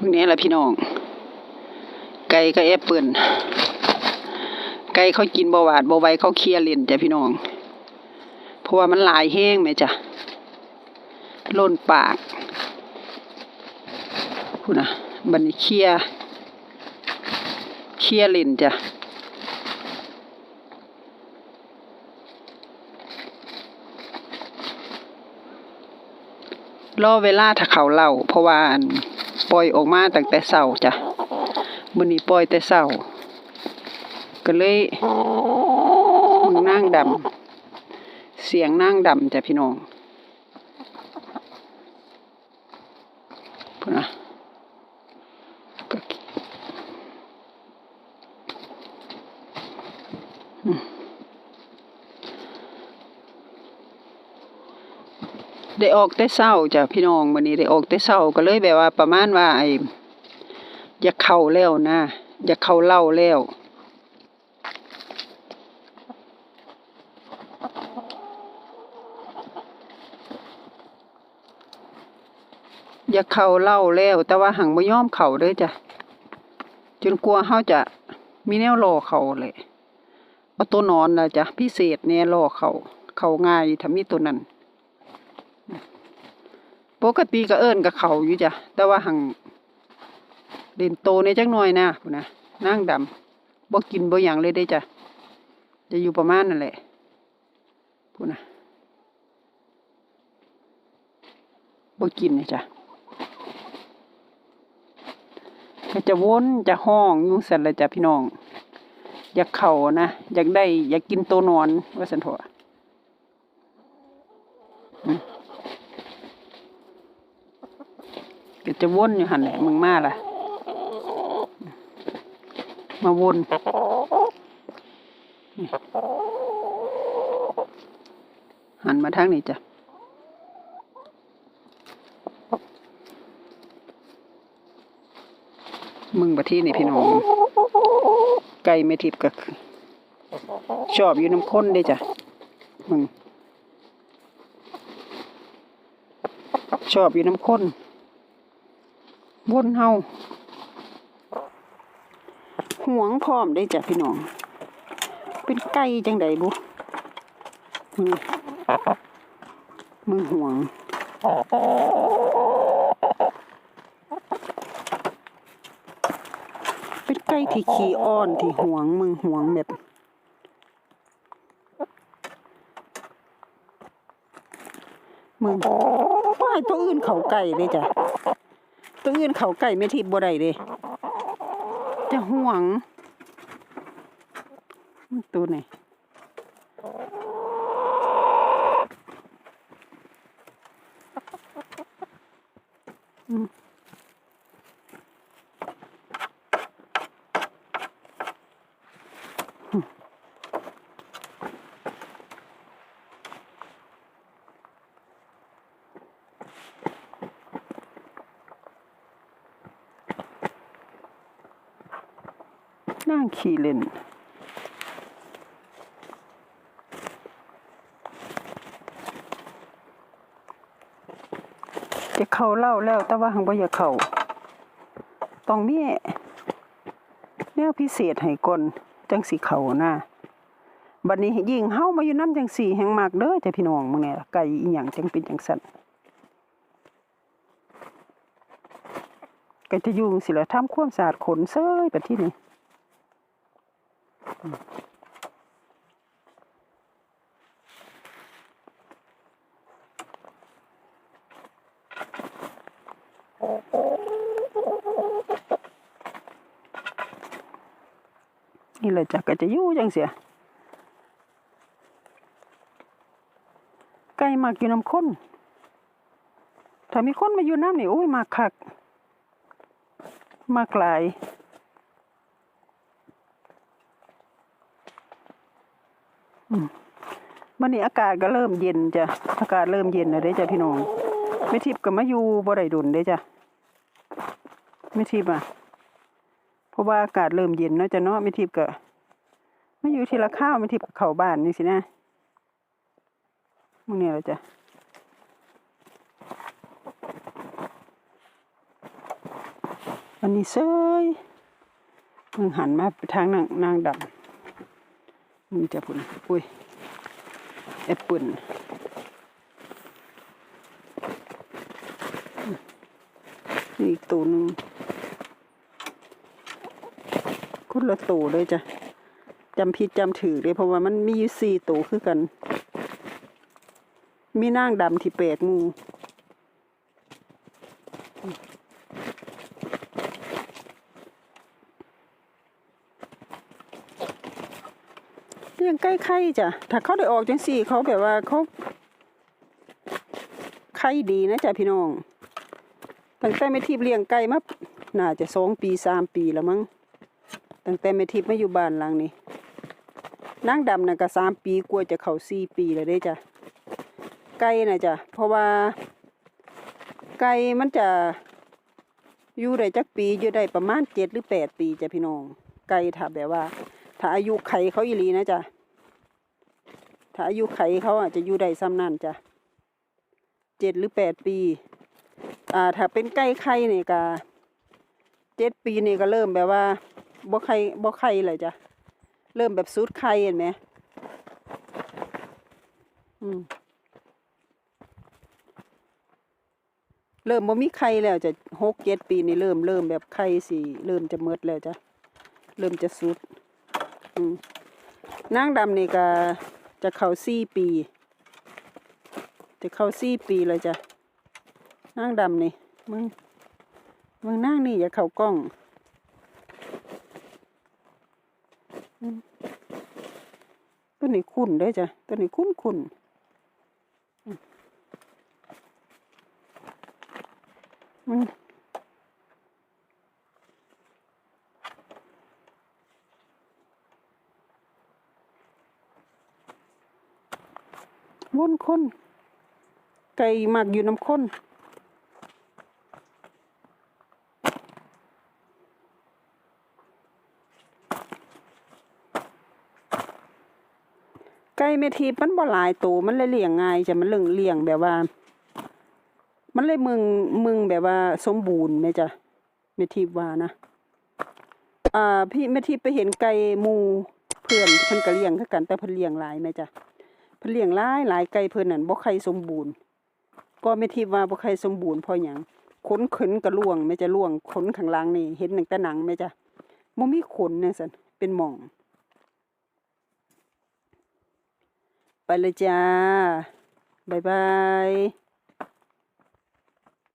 พวกนี้แหละพี่น้อง ไก่ก็แอปเปิลไก่เขากินบ่หวาดบ่ไวเขาเคลียร์เล่นจ้ะพี่น้อง เพราะว่ามันลายแห้งแม่จ้ะล้นปากพูดนะบันเคลียร์เคลียร์เล่นจ้ะรอเวลาถ้าเขาเล่าเพราะว่าอัน ปล่อยออกมาตั้งแต่เสาจ้ะมื้อนี้ปล่อยแต่เสาก็เลยมึงนางดำเสียงนั่งดำจ้ะพี่น้องพุ่นนะ ได้ออกแต่เช้าจ้ะพี่น้องมื้อนี้ได้ออกแต่เช้าก็เลยแบบว่าประมาณว่าไอ้อยากเข้าแล้วนะอยากเข้าเล่าแล้วอยาเข้าเล่าแล้ว แต่ว่าหังบ่ยอมเข้าเด้อจ้ะจนกลัวเฮาจะมีแนวรอเขาเลยเอาตัวนอนนะจ้ะพิเศษแน่รอเขาเขาง่ายถ้ามีตัวนั้น ปกติก็เอิ้นกับเขาอยู่จ้ะ แต่ว่าหังเล่นโตในจักหน่อยนะพุ่นะนางดำบ่กินบ่หยังเลยเด้จ้ะ จะอยู่ประมาณนั่นแหละพุ่นะบ่กินนี่จ้ะก็จะวนจะห้องอยู่สันละจ้ะพี่น้อง อยากเข้านะ อยากได้ อยากกินโตวนอนว่าซั่นเถอะอืม ก็จะวนอยู่หันแหละมึงมาล่ะ มาวนนี่หันมาทางนี้จ้ะมึงประที่นี่พี่น้องไก่ไม่ทิพย์ก็ชอบอยู่น้ำข้นเด้จ้ะมึงชอบอยู่น้ำข้น วนเฮาห่วงพร้อมได้จ้ะพี่น้อง เป็นไก่จังใดบุมึงมึงห่วงเป็นไก่ที่ขี้อ้อนที่ห่วงมึงห่วงแบบมึงว่าให้ตัวอื่นเขาไก่เลยจ้ะ ตัวอื่นเขาไก่ไม่ทิพย์บ่ได้เด้จะห่วงมันตัวไหนอืม นั่งขี่เล่นจะเข้าเล่าแล้ว แต่ว่าหังบ่อยากเข้าต้องมีแนวพิเศษให้ก่อนจังสิเข้านะบัดนี้ยิงเฮามาอยู่น้ำจังสีแห่งมากเด้อจะพี่น้องมึงเนี่ยไก่อีหยังจังเป็นจังซั่นก็จะยู่งสิละทำความสะอาดขนเซ้ยบัดที่นี่ นี่แหละจ้ะก็จะอยู่จังเสียไก่มากอยู่น้ำข้นถ้ามีคนมาอยู่น้ำนี่โอ้ยมากคัก มากหลาย มวันนี้อากาศก็เริ่มเย็นจ้ะอากาศเริ่มเย็นแล้วเด้จ้ะพี่น้องไม่ทิพย์ก็มาอยู่บ่ได้ดุนเด้จ้ะไม่ทิพย์อะเพราะว่าอากาศเริ่มเย็นเนาะจ้ะเนาะไม่ทิพย์ก็มาอยู่ทีละข้าวไม่ทิพย์ก็เขาบ้านนี่สินะมึงเนี่ยแหละจ้ะออันนี้เซยมึงหันมาไปทางนางนางดำ นี่จะพุ่นอุ้ยแอปเปิลนี่อีกตัวหนึ่งคนละตัวเลยจ้ะจำผิดจำถือเลยเพราะว่ามันมีอยู่สี่ตัวคือกัน มีนางดำที่แปลกหมู เลี้ ยังใกล้ไข่จ้ะ ถ้าเขาได้ออกจังสี่เขาแบบว่าเขาไข่ดีนะจ้ะพี่น้อง ตั้งแต่ไม่ทิพเลี้ยงไก่มาน่าจะสองปีสามปีแล้วมั้ง ตั้งแต่ไม่ทิพมาอยู่บ้านหลังนี้นางดำน่ะก็สามปีกลัวจะเข้าสี่ปีแล้วเด้จ้ะ ไก่น่ะจ้ะ เพราะว่า ไก่มันจะอยู่ได้จักปีอยู่ได้ประมาณเจ็ดหรือแปดปีจ้ะพี่น้อง ไก่ถ้าแบบว่า ถ้าอายุไขเขาอีหลีนะจ๊ะ ถ้าอายุไขเขาอาจจะอยู่ได้ซ้ำนั่นจ้ะเจ็ดหรือแปดปี อ่า ถ้าเป็นไก่ไข่เนี่ยก็เจ็ดปีนี่ก็เริ่มแบบว่าบ่ไข่บ่ไข่เลยจ้ะ เริ่มแบบสุดไข่เห็นไหมอืมเริ่มบ่มีไข่แล้วจะหกเจ็ดปีนี่เริ่มเริ่มแบบไข่สิเริ่มจะหมดแล้วจ้ะ เริ่มจะสุด อืมนางดำนี่ก็ จะเข้าสี่ปี จะเข้าสี่ปีเลยจ้ะนางดำนี่มึงมึงนางนี่อย่าเข้ากล้องตัวนี้คุ้นเด้จ้ะตัวนี้คุ้นคุ้นมอื วนคน ไก่หมักอยู่น้ำข้นไก่เมทีมันบ่หลายตัวมันเลยเลี้ยงง่ายจะมันเลี้ยงเลี้ยงแบบว่า มันเลยมึงมึงแบบว่าสมบูรณ์ไหมจ้ะเมทีว่านะอ่าพี่เมทีไปเห็นไก่มูเพื่อนเพิ่นก็เลี้ยงคือกันแต่เพิ่นเลี้ยงหลายไหมจ้ะ เพิ่นเลี้ยงหลายหลายไก่เพิ่นนั่นบ่ใครสมบูรณ์ ก็ไม่ทิว่าบ่ใครสมบูรณ์เพราะหยังขนขนกะล่วงแม่จะล่วงขนข้างล่างนี่เห็นหนังแต่หนังแม่จะบ่มีขนจังซั่นเป็นหม่อง ไปเลยจ้าบ๊ายบาย